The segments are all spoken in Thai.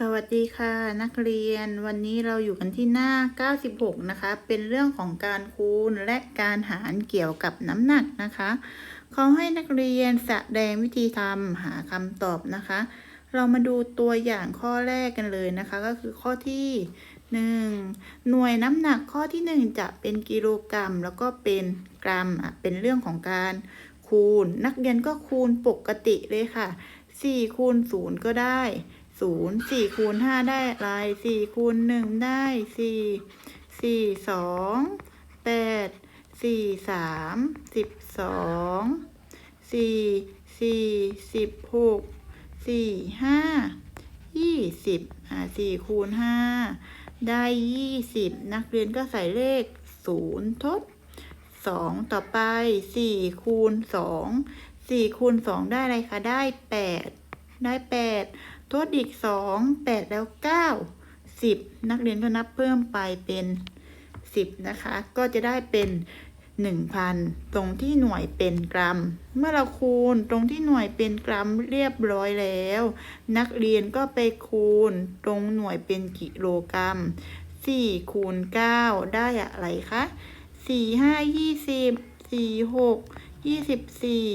สวัสดีค่ะนักเรียนวันนี้เราอยู่กันที่หน้า 96 นะคะ เป็นเรื่องของการคูณและการหารเกี่ยวกับน้ำหนักนะคะเขาให้นักเรียนแสดงวิธีทำหาคำตอบนะคะ เรามาดูตัวอย่างข้อแรกกันเลยนะคะ ก็คือข้อที่ 1 หน่วยน้ำหนักข้อที่ 1 จะเป็นกิโลกรัม แล้วก็เป็นกรัมอะเป็นเรื่องของการคูณ นักเรียนก็คูณปกติเลยค่ะ4คูณ0ก็ได้ ศูนย์สี่คูณห้าได้อะไรสี่คูณหนึ่งได้สี่สี่สองแปดสี่สามสิบสองสี่สี่สิบหกสี่ห้ายี่สิบอ่าสี่คูณห้าได้ยี่สิบนักเรียนก็ใส่เลขศูนย์ทดสองต่อไปสี่คูณสองสี่คูณสองได้อะไรคะได้แปดได้แปด ทดอีกสองแปดแล้วเก้าสิบนักเรียนก็นับเพิ่มไปเป็นสิบนะคะ ก็จะได้เป็นหนึ่งพันตรงที่หน่วยเป็นกรัม เมื่อเราคูณตรงที่หน่วยเป็นกรัมเรียบร้อยแล้ว นักเรียนก็ไปคูณตรงหน่วยเป็นกิโลกรัมสี่คูณเก้าได้อะไรคะสี่ห้ายี่สิบสี่หกยี่สิบสี่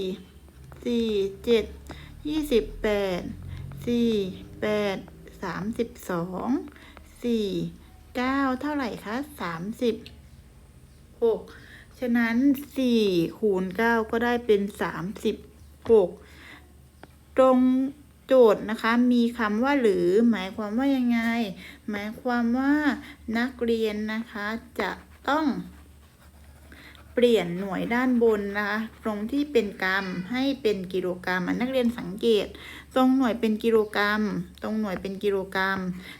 สี่เจ็ดยี่สิบแปด สี่แปดสามสิบสองสี่เก้าเท่าไหร่คะสามสิบหกฉะนั้นสี่คูณเก้าก็ได้เป็นสามสิบหกตรงโจทย์นะคะมีคำว่าหรือหมายความว่ายังไง หมายความว่านักเรียนนะคะจะต้องเปลี่ยนหน่วยด้านบนนะคะตรงที่เป็นกรัมให้เป็นกิโลกรัมอะนักเรียนสังเกต ตรงหน่วยเป็นกิโลกรัม ตรงหน่วยเป็นกิโลกรัม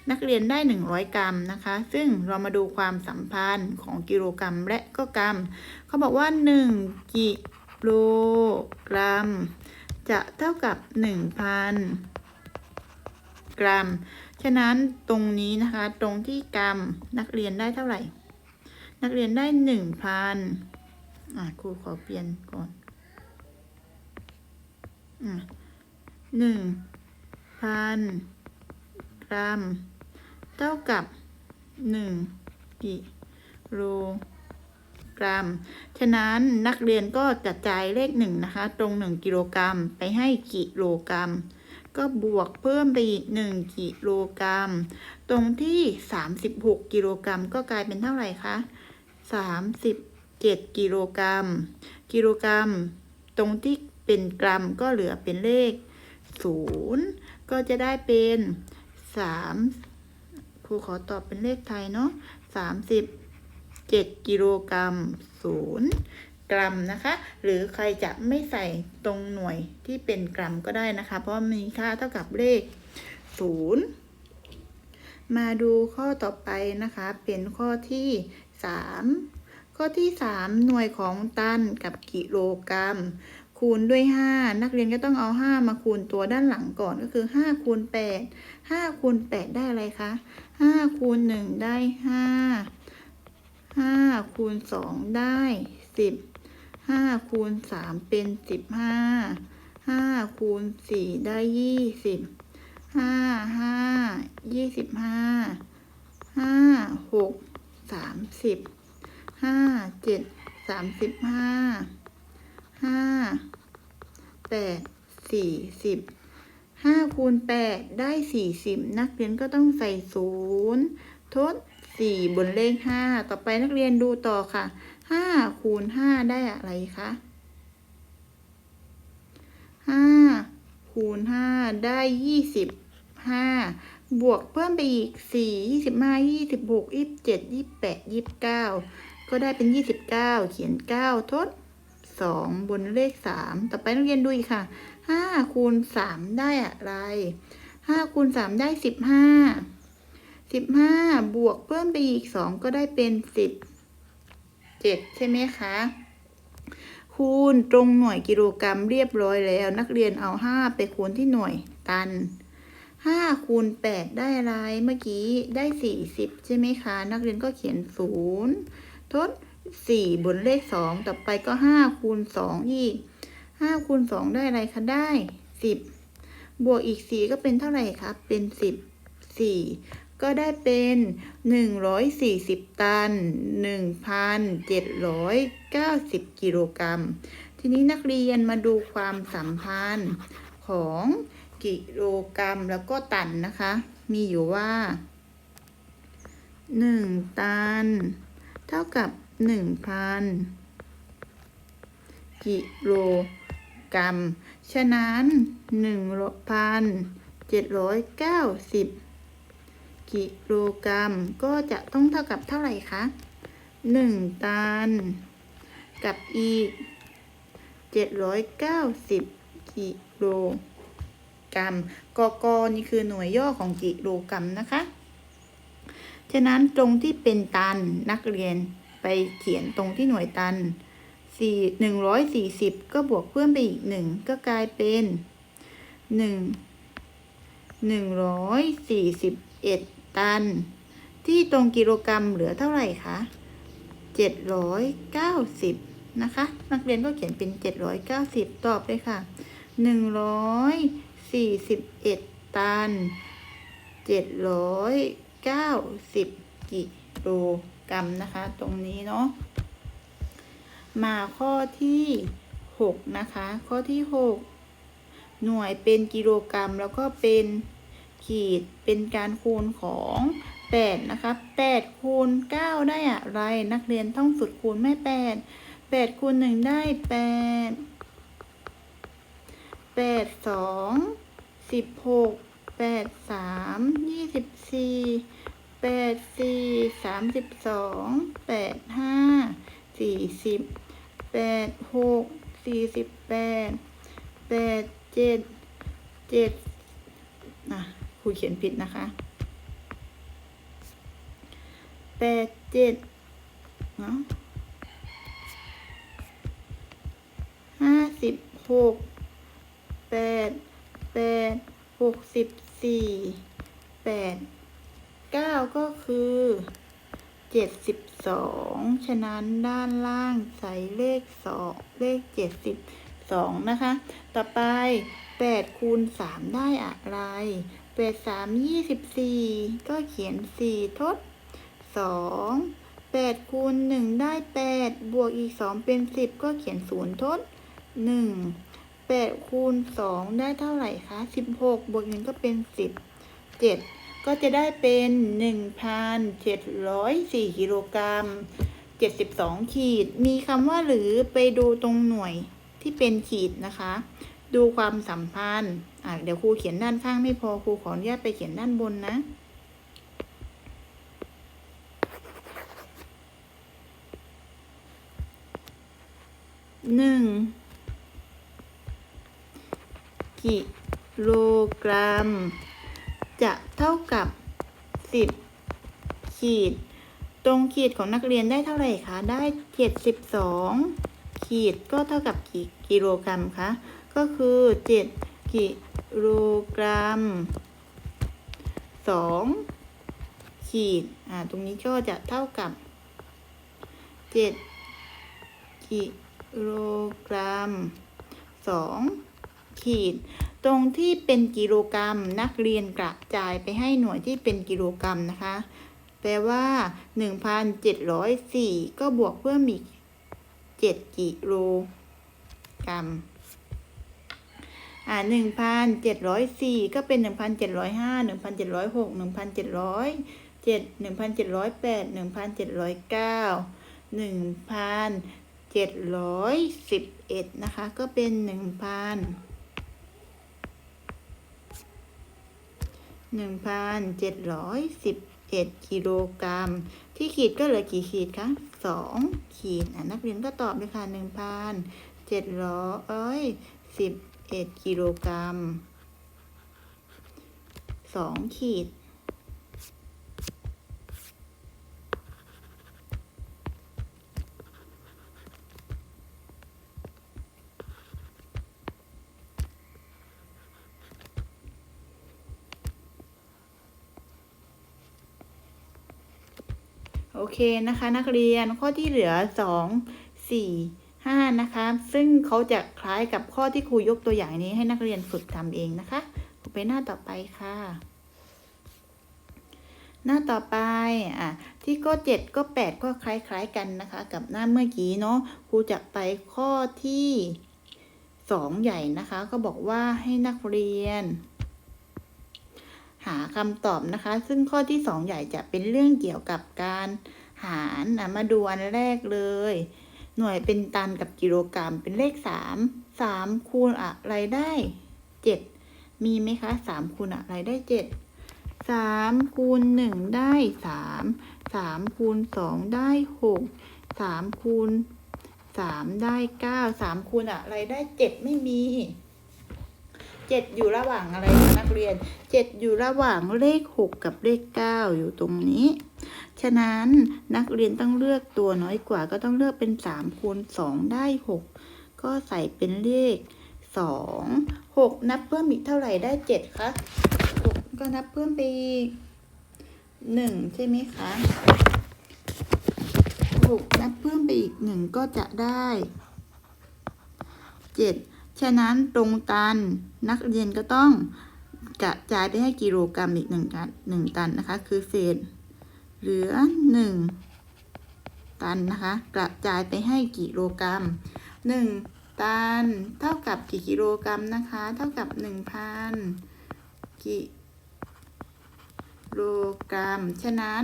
นักเรียนได้ 100 กรัมนะคะ ซึ่งเรามาดูความสัมพันธ์ของกิโลกรัมและก็กรัม เขาบอกว่า 1 กิโลกรัม จะเท่ากับ 1,000 กรัม ฉะนั้นตรงนี้นะคะ ตรงที่กรัมนักเรียนได้เท่าไหร่ นักเรียนได้ 1,000อะครูขอเปลี่ยนก่อนอะ หนึ่งพันกรัม เท่ากับหนึ่งกิโลกรัม ฉะนั้นนักเรียนก็จะจ่ายเลขหนึ่งนะคะ ตรงหนึ่งกิโลกรัมไปให้กิโลกรัม ก็บวกเพิ่มไปอีกหนึ่งกิโลกรัม ตรงที่สามสิบหกกิโลกรัมก็กลายเป็นเท่าไหร่คะสามสิบเจ็ดกิโลกรัม กิโลกรัม ตรงที่เป็นกรัมก็เหลือเป็นเลข ศูนย์ก็จะได้เป็นสามครูขอตอบเป็นเลขไทยเนาะสามสิบเจ็ดกิโลกรัมศูนย์กรัมนะคะ หรือใครจะไม่ใส่ตรงหน่วยที่เป็นกรัมก็ได้นะคะ เพราะมีค่าเท่ากับเลขศูนย์มาดูข้อต่อไปนะคะ เป็นข้อที่สามข้อที่สามหน่วยของตันกับกิโลกรัม คูณด้วย 5 นักเรียนก็ต้องเอา 5 มาคูณตัวด้านหลังก่อนก็คือ 5 คูณ 8 5 คูณ 8 ได้อะไรคะ 5 คูณ 1 ได้ 5 5 คูณ 2 ได้ 10 5 คูณ 3 เป็น 15 5 คูณ 4 ได้ 20 5 5 25 5 6 30 5 7 35ห้า แปดสี่สิบห้าคูณแปดได้สี่สิบนักเรียนก็ต้องใส่ศูนย์ทดสี่บนเลขห้าต่อไปนักเรียนดูต่อค่ะห้าคูณห้าได้อะไรคะห้าคูณห้าได้ยี่สิบห้าบวกเพิ่มไปอีกสี่ยี่สิบห้ายี่สิบหกยี่สิบเจ็ดยี่สิบแปดยี่สิบเก้าก็ได้เป็นยี่สิบเก้าเขียนเก้าทด สองบนเลขสามต่อไปนักเรียนดูอีกค่ะห้าคูณสามได้อะไรห้าคูณสามได้สิบห้าสิบห้าบวกเพิ่มไปอีกสองก็ได้เป็นสิบเจ็ดใช่ไหมคะคูณตรงหน่วยกิโลกรัมเรียบร้อยแล้ว นักเรียนเอาห้าไปคูณที่หน่วยตันห้าคูณแปดได้อะไรเมื่อกี้ได้สี่สิบใช่ไหมคะ นักเรียนก็เขียนศูนย์ทด สี่บนเลขสองต่อไปก็ห้าคูณสองอีกห้าคูณสองได้อะไรคะได้สิบบวกอีกสี่ก็เป็นเท่าไหร่ครับเป็นสิบ4ก็ได้เป็น140ตัน1,790กิโลกรัม ทีนี้นักเรียนมาดูความสัมพันธ์ของกิโลกรัมแล้วก็ตันนะคะ มีอยู่ว่า1ตัน เท่ากับ 1,000กิโลกรัม ฉะนั้น1,790กิโลกรัม ก็จะต้องเท่ากับเท่าไหร่คะ1ตัน กับอีก790กิโลกรัมกกนี่คือหน่วยย่อของกิโลกรัมนะคะ ฉะนั้นตรงที่เป็นตันนักเรียน ไปเขียนตรงที่หน่วยตันสี่หนึ่งร้อยสี่สิบก็บวกเพิ่มไปอีกหนึ่งก็กลายเป็นหนึ่งหนึ่งร้อยสี่สิบเอ็ดตัน ที่ตรงกิโลกรัมเหลือเท่าไหร่คะเจ็ดร้อยเก้าสิบนะคะ นักเรียนก็เขียนเป็นเจ็ดร้อยเก้าสิบตอบเลยค่ะหนึ่งร้อยสี่สิบเอ็ดตันเจ็ดร้อยเก้าสิบกิโลกรัมนะคะ ตรงนี้เนาะมาข้อที่หกนะคะ ข้อที่หกหน่วยเป็นกิโลกรัม แล้วก็เป็นขีดเป็นการคูณของแปดนะคะแปดคูณเก้าได้อะไร นักเรียนต้องสุดคูณไม่แปดแปดคูณหนึ่งได้แปดแปดสองสิบหก แปดสี่สามสิบสองแปดห้าสี่สิบแปดหกสี่สิบแปดแปดเจ็ดเจ็ดอะครูเขียนผิดนะคะแปดเจ็ดเนาะห้าสิบหกแปดแปดหกสิบสี่แปด เก้าก็คือเจ็ดสิบสองฉะนั้นด้านล่างใส่เลขสองเลขเจ็ดสิบสองนะคะ ต่อไปแปดคูณสามได้อะไรแปดสามยี่สิบสี่ก็เขียนสี่ทดสองแปดคูณหนึ่งได้แปดบวกอีกสองเป็นสิบก็เขียนศูนย์ทดหนึ่งแปดคูณสองได้เท่าไหร่คะสิบหกบวกหนึ่งก็เป็นสิบเจ็ด ก็จะได้เป็นหนึ่งพันเจ็ดร้อยสี่กิโลกรัมเจ็ดสิบสองขีด มีคำว่าหรือไปดูตรงหน่วยที่เป็นขีดนะคะ ดูความสัมพันธ์อะเดี๋ยวครูเขียนด้านข้างไม่พอครูขออนุญาตไปเขียนด้านบนนะหนึ่งกิโลกรัม จะเท่ากับสิบขีด ตรงขีดของนักเรียนได้เท่าไหร่คะ ได้เจ็ดสิบสองขีดก็เท่ากับกี่กิโลกรัมคะ ก็คือเจ็ดกิโลกรัมสองขีด อ่า ตรงนี้ก็จะเท่ากับเจ็ดกิโลกรัมสองขีด ตรงที่เป็นกิโลกรรมัมนักเรียนกระจายไปให้หน่วยที่เป็นกิโลกรรัมนะคะ แปลว่า 1,704 ก็บวกเพิ่มอีก 7 กิโลกรรมัมอ่า1,704 ก็เป็น 1,705 1,706 1,707 1,708 1,709 1,711 นะคะ ก็เป็น 1,000 หนึ่งพันเจ็ดร้อยสิบเอ็ดกิโลกรัม ที่ขีดก็เหลือกี่ขีดคะสองขีดนักเรียนก็ตอบเลยค่ะหนึ่งพันเจ็ดร้อยสิบเอ็ดกิโลกรัมสองขีด เคนะคะ นักเรียนข้อที่เหลือสองสี่ห้านะคะ ซึ่งเขาจะคล้ายกับข้อที่ครูยกตัวอย่างนี้ให้นักเรียนฝึกทำเองนะคะไปหน้าต่อไปค่ะ หน้าต่อไปอะที่ก็เจ็ดก็แปดก็คล้ายๆกันนะคะ กับหน้าเมื่อกี้เนาะครูจะไปข้อที่สองใหญ่นะคะ ก็บอกว่าให้นักเรียนหาคำตอบนะคะ ซึ่งข้อที่สองใหญ่จะเป็นเรื่องเกี่ยวกับการ หารนะมาดูอันแรกเลย หน่วยเป็นตันกับกิโลกรัมเป็นเลขสามสามคูณอะไรได้เจ็ดมีไหมคะสามคูณอะไรได้เจ็ดสามคูณหนึ่งได้สามสามคูณสองได้หกสามคูณสามได้เก้าสามคูณอะไรได้เจ็ดไม่มี เจ็ดอยู่ระหว่างอะไรนักเรียนเจ็ดอยู่ระหว่างเลขหกกับเลขเก้าอยู่ตรงนี้ ฉะนั้นนักเรียนต้องเลือกตัวน้อยกว่าก็ต้องเลือกเป็นสามคูณสองได้หกก็ใส่เป็นเลขสองหกนับเพิ่มอีกเท่าไหร่ได้เจ็ดคะหกก็นับเพิ่มไปอีกหนึ่งใช่ไหมคะหกนับเพิ่มไปอีกหนึ่งก็จะได้เจ็ด ฉะนั้นตรงตันนักเรียนก็ต้องกระจายไปให้กิโลกรัมอีกหนึ่งตันหนึ่งตันนะคะ คือเศษ เหลือหนึ่งตันนะคะ กระจายไปให้กิโลกรัมหนึ่งตันเท่ากับกี่กิโลกรัมนะคะ เท่ากับหนึ่งพันกิโลกรัม ฉะนั้น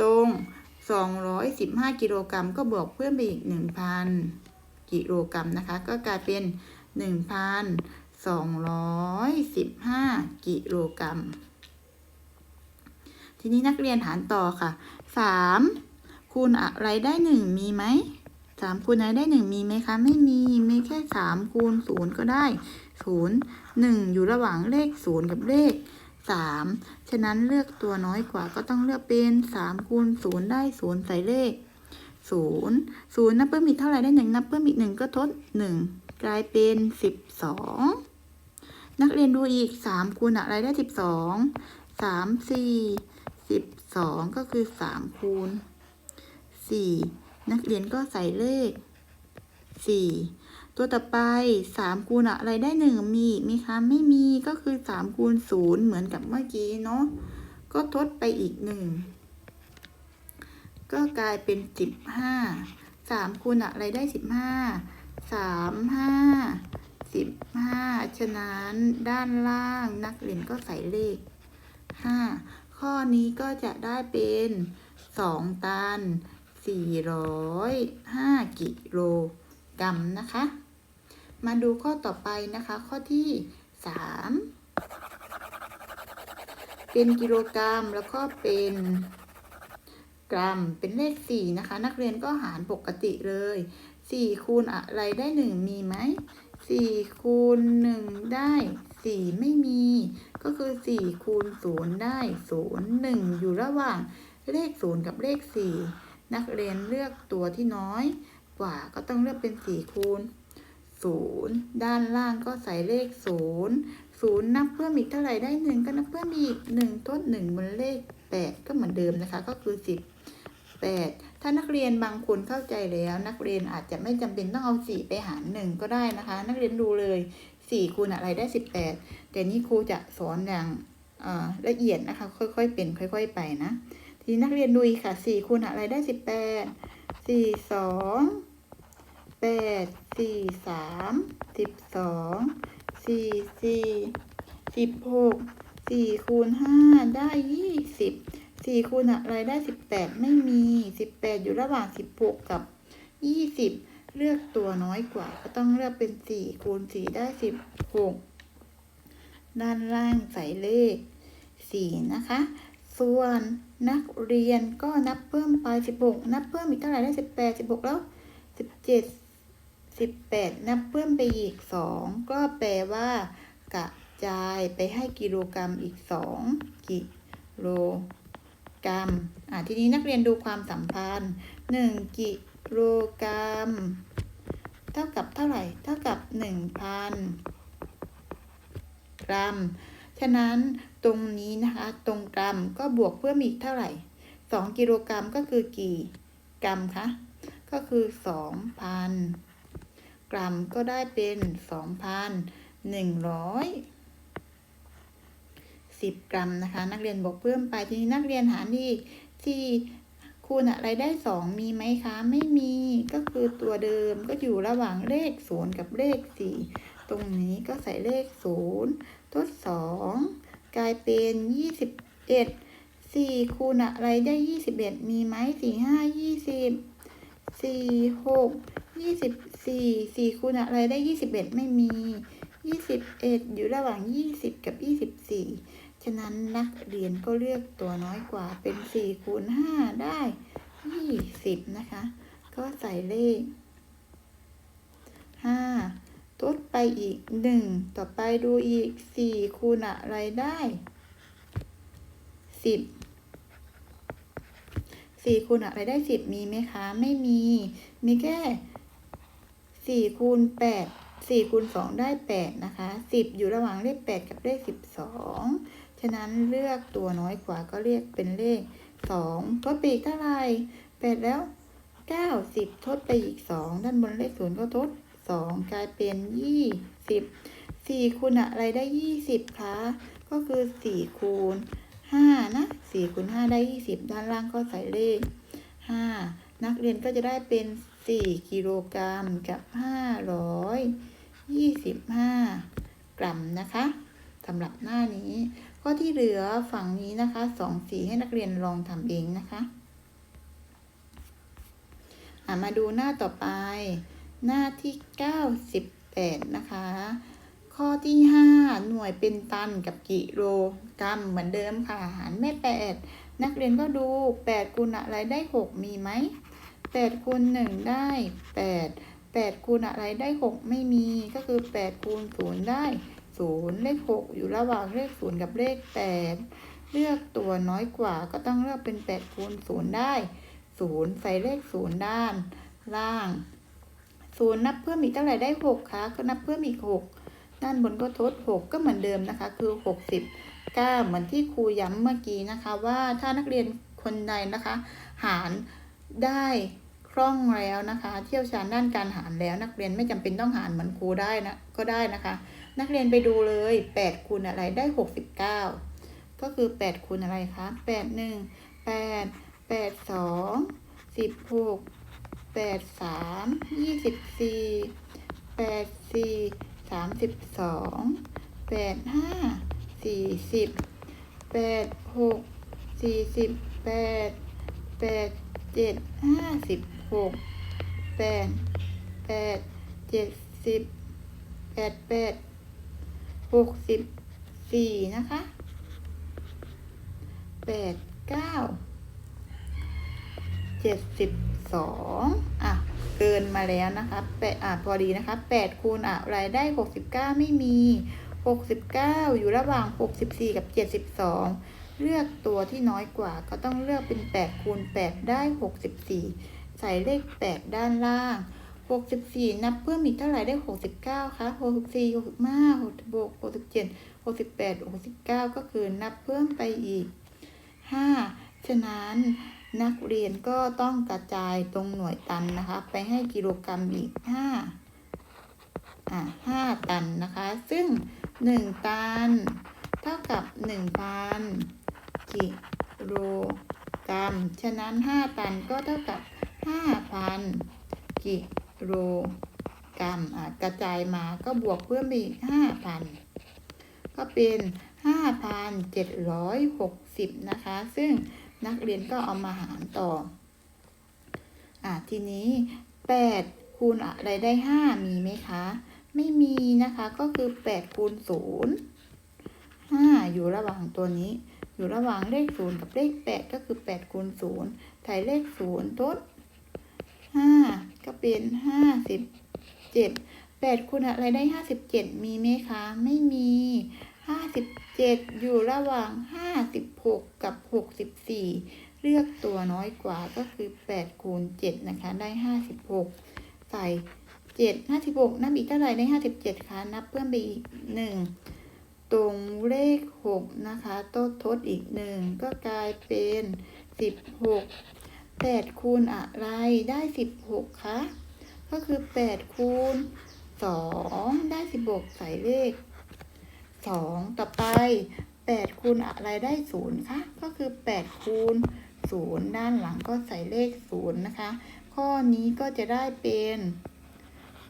ตรงสองร้อยสิบห้ากิโลกรัมก็บวกเพิ่มไปอีกหนึ่งพันกิโลกรัมนะคะ ก็กลายเป็น หนึ่งพันสองร้อยสิบห้ากิโลกรัม ทีนี้นักเรียนหารต่อค่ะสามคูณอะไรได้หนึ่งมีไหมสามคูณอะไรได้หนึ่งมีไหมคะ ไม่มี มีแค่สามคูณศูนย์ก็ได้ศูนย์หนึ่งอยู่ระหว่างเลขศูนย์กับเลขสามฉะนั้นเลือกตัวน้อยกว่าก็ต้องเลือกเป็นสามคูณศูนย์ได้ศูนย์ใส่เลขศูนย์ศูนย์นับเพิ่มอีกเท่าไหร่ได้หนึ่งนับเพิ่มอีกหนึ่งก็ทดหนึ่ง กลายเป็นสิบสองนักเรียนดูอีกสามคูณอะไรได้สิบสองสามสี่สิบสองก็คือสามคูณสี่นักเรียนก็ใส่เลขสี่ตัวต่อไปสามคูณอะไรได้หนึ่งมีอีคะไม่มีก็คือสามคูณศูนย์เหมือนกับเมื่อกี้เนาะก็ทดไปอีกหนึ่งก็กลายเป็นสิบห้าสามคูณอะไรได้สิบห้า สามห้าสิบห้าฉะนั้นด้านล่างนักเรียนก็ใส่เลขห้าข้อนี้ก็จะได้เป็นสองตันสี่ร้อยห้ากิโลกรัมนะคะ มาดูข้อต่อไปนะคะ ข้อที่สามเป็นกิโลกรัมแล้วก็เป็นกรัมเป็นเลขสี่นะคะ นักเรียนก็หารปกติเลย สี่คูณอะไรได้หนึ่งมีไหมสี่คูณหนึ่งได้สี่ไม่มี ก็คือสี่คูณศูนย์ได้ศูนย์หนึ่งอยู่ระหว่างเลขศูนย์กับเลขสี่นักเรียนเลือกตัวที่น้อยกว่าก็ต้องเลือกเป็นสี่คูณศูนย์ด้านล่างก็ใส่เลขศูนย์ศูนย์นับเพิ่มอีกเท่าไหร่ได้หนึ่งก็นับเพิ่มอีกหนึ่งทดหนึ่งบนเลขแปดก็เหมือนเดิมนะคะ ก็คือสิบแปด ถ้านักเรียนบางคนเข้าใจแล้ว นักเรียนอาจจะไม่จำเป็นต้องเอาสี่ไปหารหนึ่งก็ได้นะคะ นักเรียนดูเลยสี่คูณอะไรได้สิบแปดแต่นี่ครูจะสอนอย่างละเอียดนะคะ ค่อยๆ เป็น ค่อย ๆ ไปนะทีนักเรียนดูค่ะสี่คูณอะไรได้สิบแปดสี่สองแปดสี่สามสิบสองสี่สี่สิบหกสี่คูณห้าได้ยี่สิบ สี่คูณอะไรได้สิบแปดไม่มีสิบแปดอยู่ระหว่างสิบหกกับยี่สิบเลือกตัวน้อยกว่า ก็ต้องเลือกเป็นสี่คูณสี่ได้สิบหกด้านล่างใส่เลขสี่นะคะ ส่วนนักเรียนก็นับเพิ่มไปสิบหกนับเพิ่มอีกเท่าไหร่ได้สิบแปดสิบหกแล้วสิบเจ็ดสิบแปดนับเพิ่มไปอีกสองก็แปลว่ากระจายไปให้กิโลกรัมอีกสองกิโล กรัมอะทีนี้นักเรียนดูความสัมพันธ์หนึ่งกิโลกรัม เท่ากับเท่าไหร่ เท่ากับหนึ่งพันกรัม ฉะนั้นตรงนี้นะคะ ตรงกรัมก็บวกเพิ่มอีกเท่าไหร่สองกิโลกรัมก็คือกี่กรัมคะ ก็คือสองพันกรัมก็ได้เป็นส องพันหนึ่งร้อยสิบกรัมนะคะ นักเรียนบวกเพิ่มไปทีนี้นักเรียนหารที่ที่คูณอะไรได้สองมีไหมคะ ไม่มีก็คือตัวเดิมก็อยู่ระหว่างเลขศูนย์กับเลขสี่ตรงนี้ก็ใส่เลขศูนย์ทดสองกลายเป็นยี่สิบเอ็ดสี่คูณอะไรได้ยี่สิบเอ็ดมีไหมสี่ห้ายี่สิบสี่หกยี่สิบสี่สี่คูณอะไรได้ยี่สิบเอ็ดไม่มียี่สิบเอ็ดอยู่ระหว่างยี่สิบกับยี่สิบสี่ะนั้นนักเรียนก็เลือกตัวน้อยกว่าเป็นสี่คูณห้าได้ยี่สิบนะคะ ก็ใส่เลขห้าทดไปอีกหนึ่งต่อไปดูอีกสี่คูณอะไรได้สิบสี่คูณอะไรได้สิบมีไหมคะ ไม่มี มีแค่สี่คูณแปดสี่คูณสองได้แปดนะคะสิบอยู่ระหว่างเลขแปดกับเลขสิบสอง ฉะนั้นเลือกตัวน้อยกว่าก็เรียกเป็นเลขสองทดไปอีกเท่าไหร่แปดแล้วเก้าสิบทดไปอีกสองด้านบนเลขศูนย์ก็ทดสองกลายเป็นยี่สิบสี่คูณอะไรได้ยี่สิบคะก็คือสี่คูณห้านะสี่คูณห้าได้ยี่สิบด้านล่างก็ใส่เลขห้านักเรียนก็จะได้เป็นสี่กิโลกรัมกับห้าร้อยยี่สิบห้ากรัมนะคะ สำหรับหน้านี้ ข้อที่เหลือฝั่งนี้นะคะสองสีให้นักเรียนลองทำเองนะคะะมาดูหน้าต่อไป หน้าที่ 98 นะคะ ข้อที่ 5 หน่วยเป็นตันกับกิโลกรัมเหมือนเดิมค่ะ หารแม่ 8 นักเรียนก็ดู 8คูณอะไรได้ 6 มีไหม8คูณ1ได้ 8 8คูณอะไรได้ 6 ไม่มี ก็คือ 8คูณ0ได้ 0เลข6อยู่ระหว่างเลข0กับเลข8เลือกตัวน้อยกว่าก็ต้องเลือกเป็น8คูณ0ได้0ใส่เลข0ด้านล่างศูนย์นับเพิ่มอีกเท่าไหร่ได้หกคะก็นับเพิ่มอีกหกด้านบนก็ทดหกก็เหมือนเดิมนะคะ คือหกสิบเก้าเหมือนที่ครูย้ำเมื่อกี้นะคะ ว่าถ้านักเรียนคนใดนะคะ หารได้คล่องแล้วนะคะ เที่ยวชาญด้านการหารแล้วนักเรียนไม่จำเป็นต้องหารเหมือนครูได้นะก็ได้นะคะ นักเรียนไปดูเลย8คูณอะไรได้ 69 ก็คือ 8คูณอะไรคะ8 1 8 8 2 16 8 3 24 8 4 32 8 5 40 8 6 48 8 7 56 8 8 70 8 8 หกสิบสี่นะคะแปดเก้าเจ็ดสิบสองอะ เกินมาแล้วนะคะแปดอะพอดีนะคะแปดคูณอะไรได้หกสิบเก้าไม่มีหกสิบเก้าอยู่ระหว่างหกสิบสี่กับเจ็ดสิบสองเลือกตัวที่น้อยกว่าก็ต้องเลือกเป็นแปดคูณแปดได้หกสิบสี่ใส่เลขแปดด้านล่าง หกสิบสี่นับเพิ่มอีกเท่าไหร่ได้หกสิบเก้าคะหกสิบสี่หกสิบห้าหกสิบหกหกสิบเจ็ดหกสิบแปดหกสิบเก้าก็คือนับเพิ่มไปอีกห้าฉะนั้นนักเรียนก็ต้องกระจายตรงหน่วยตันนะคะ ไปให้กิโลกรัมอีกห้าอ่าห้าตันนะคะ ซึ่งหนึ่งตัน เท่ากับหนึ่งพันกิโลกรัม ฉะนั้นห้าตันก็เท่ากับห้าพันกิ โลกรัมอ่ากระจายมาก็บวกเพิ่มอีกห้าพันก็เป็นห้าพันเจ็ดร้อยหกสิบนะคะ ซึ่งนักเรียนก็เอามาหารต่ออะทีนี้แปดคูณอะไรได้ห้ามีไหมคะ ไม่มีนะคะก็คือแปดคูณศูนย์ห้าอยู่ระหว่างตัวนี้ อยู่ระหว่างเลขศูนย์กับเลขแปดก็คือแปดคูณศูนย์ถ่ายเลขศูนย์ทดห้า ก็เป็นห้าสิบเจ็ดแปดคูณอะไรได้ห้าสิบเจ็ดมีไหมคะ ไม่มีห้าสิบเจ็ดอยู่ระหว่างห้าสิบหกกับหกสิบสี่เลือกตัวน้อยกว่าก็คือแปดคูณเจ็ดนะคะได้ห้าสิบหกใส่เจ็ดห้าสิบหกนับอีกเท่าไหร่ได้ห้าสิบเจ็ดคะนับเพิ่มไปอีกหนึ่งตรงเลขหกนะคะต้นทดอีกหนึ่งก็กลายเป็นสิบหก แปดคูณอะไรได้สิบหกคะก็คือแปดคูณสองได้สิบหกใส่เลขสองต่อไปแปดคูณอะไรได้ศูนย์คะก็คือแปดคูณศูนย์ด้านหลังก็ใส่เลขศูนย์นะคะ ข้อนี้ก็จะได้เป็น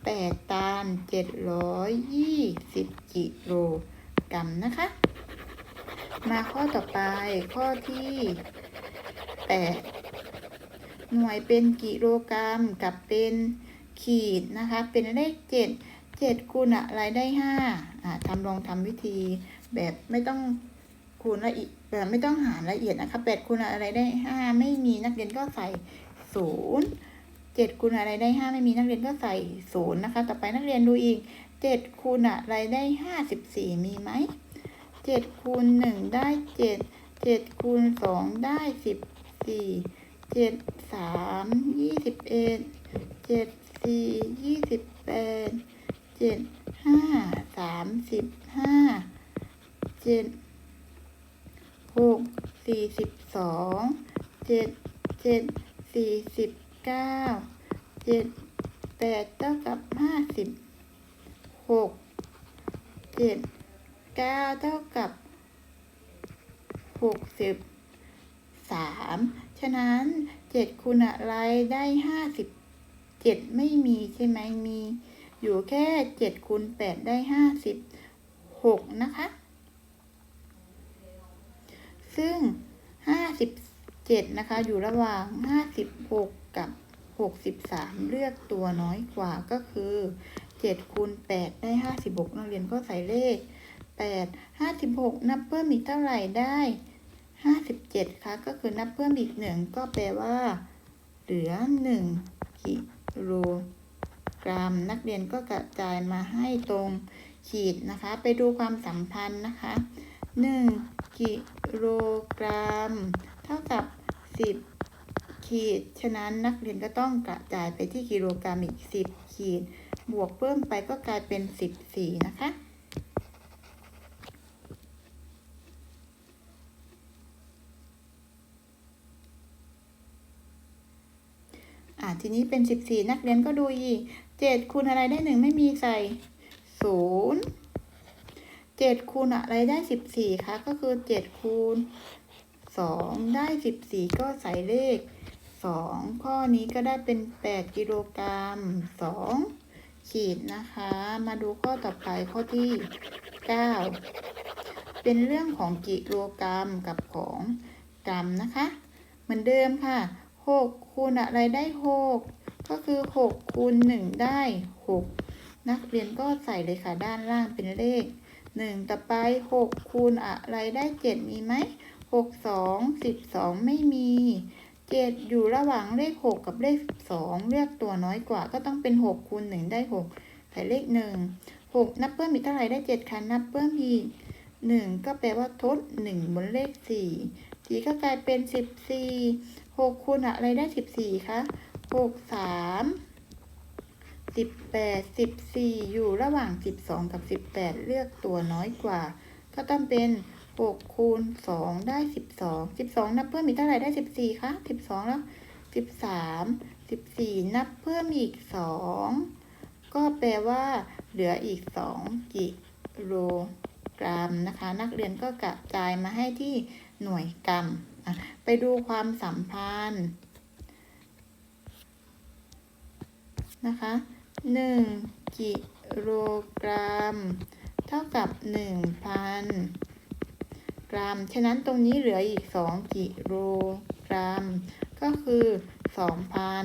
แปดตันเจ็ดร้อยยี่สิบกิโลกรัมนะคะ มาข้อต่อไปข้อที่แปด หน่วยเป็นกิโลกรัมกับเป็นขีดนะคะ เป็นเลขเจ็ดเจ็ดคูณอะไรได้ห้าอ่าทำลองทำวิธีแบบไม่ต้องคูณละเอียดแบบไม่ต้องหารละเอียดนะคะแปดคูณอะไรได้ห้าไม่มีนักเรียนก็ใส่ศูนย์เจ็ดคูณอะไรได้ห้าไม่มีนักเรียนก็ใส่ศูนย์นะคะ ต่อไปนักเรียนดูอีกเจ็ดคูณอะไรได้ห้าสิบสี่มีไหมเจ็ดคูณหนึ่งได้เจ็ดเจ็ดคูณสองได้สิบสี่ เจ็ดสามยี่สิบเอ็ดเจ็ดสี่ยี่สิบแปดเจ็ดห้าสามสิบห้าเจ็ดหกสี่สิบสองเจ็ดเจ็ดสี่สิบเก้าเจ็ดแปดเท่ากับห้าสิบหกเจ็ดเก้าเท่ากับหกสิบสาม ฉะนั้นเจ็ดคูณอะไรได้ห้าสิบเจ็ดไม่มีใช่ไหมมี อยู่แค่เจ็ดคูณแปดได้ห้าสิบหกนะคะ ซึ่งห้าสิบเจ็ดนะคะ อยู่ระหว่างห้าสิบหกกับหกสิบสามเลือกตัวน้อยกว่าก็คือเจ็ดคูณแปดได้ห้าสิบหกนักเรียนก็ใส่เลขแปดห้าสิบหกนับเพิ่มอีกเท่าไหร่ได้ ห้าสิบเจ็ดคะก็คือนับเพิ่มอีกหนึ่งก็แปลว่า เหลือหนึ่งกิโลกรัม นักเรียนก็กระจายมาให้ตรงขีดนะคะ ไปดูความสัมพันธ์นะคะหนึ่งกิโลกรัม เท่ากับสิบขีด ฉะนั้นนักเรียนก็ต้องกระจายไปที่กิโลกรัมอีกสิบขีด บวกเพิ่มไปก็กลายเป็นสิบสี่นะคะ ทีนี้เป็นสิบสี่นักเรียนก็ดูอีกเจ็ดคูณอะไรได้หนึ่งไม่มีใส่ศูนย์เจ็ดคูณอะไรได้สิบสี่คะก็คือเจ็ดคูณสองได้สิบสี่ก็ใส่เลขสองข้อนี้ก็ได้เป็นแปดกิโลกรัมสองขีดนะคะ มาดูข้อต่อไปข้อที่เก้าเป็นเรื่องของกิโลกรัมกับของกรัมนะคะ เหมือนเดิมค่ะ หกคูณอะไรได้หกก็คือหกคูณหนึ่งได้หกนักเรียนก็ใส่เลยค่ะด้านล่างเป็นเลขหนึ่งต่อไปหกคูณอะไรได้เจ็ดมีไหมหกสองสิบสองไม่มีเจ็ดอยู่ระหว่างเลขหกกับเลขสองเลือกตัวน้อยกว่าก็ต้องเป็นหกคูณหนึ่งได้หกใส่เลขหนึ่งหกนับเพิ่มอีกเท่าไหร่ได้เจ็ดค่ะนับเพิ่มอีกหนึ่งก็แปลว่าทดหนึ่งบนเลขสี่สี่ก็กลายเป็นสิบสี่ หกคูณอะไรได้สิบสี่คะหกสามสิบแปดสิบสี่อยู่ระหว่างสิบสองกับสิบแปดเลือกตัวน้อยกว่า ก็ต้องเป็นหกคูณสองได้สิบสองสิบสองนับเพิ่มอีกเท่าไหร่ได้สิบสี่คะสิบสองแล้วสิบสามสิบสี่นับเพิ่มอีกสองก็แปลว่า เหลืออีกสองกิโลกรัมนะคะ นักเรียนก็กระจายมาให้ที่หน่วยกรัม ไปดูความสัมพันธ์นะคะหนึ่งกิโลกรัม เท่ากับหนึ่งพันกรัม ฉะนั้นตรงนี้เหลืออีกสองกิโลกรัม ก็คือสองพัน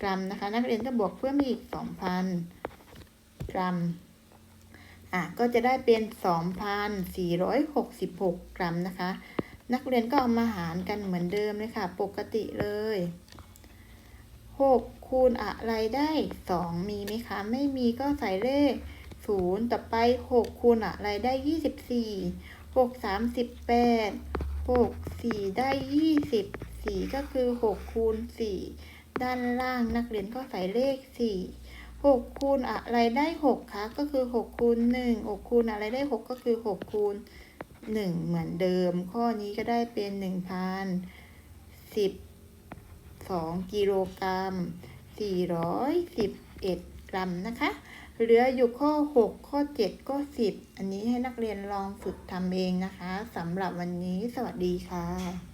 กรัมนะคะ นักเรียนก็บวกเพิ่มอีกสองพันกรัม อะก็จะได้เป็น 2,466 กรัมนะคะ นักเรียนก็เอามาหารกันเหมือนเดิมเลยค่ะ ปกติเลย 6 คูณอะไรได้ 2 มีไหมคะ ไม่มีก็ใส่เลข 0 ต่อไป 6 คูณอะไรได้ 24 6 38 6 4 ได้ 20 4 ก็คือ 6 คูณ 4 ด้านล่างนักเรียนก็ใส่เลข 4 หกคูณอะไรได้หกคะก็คือหกคูณหนึ่งหกคูณอะไรได้หกก็คือหกคูณหนึ่งเหมือนเดิม ข้อนี้ก็ได้เป็นหนึ่งพันสิบสองกิโลกรัมสี่ร้อยสิบเอ็ดกรัมนะคะ เหลืออยู่ข้อ 6 ข้อ 7 ข้อ 10 อันนี้ให้นักเรียนลองฝึกทำเองนะคะสำหรับวันนี้สวัสดีค่ะ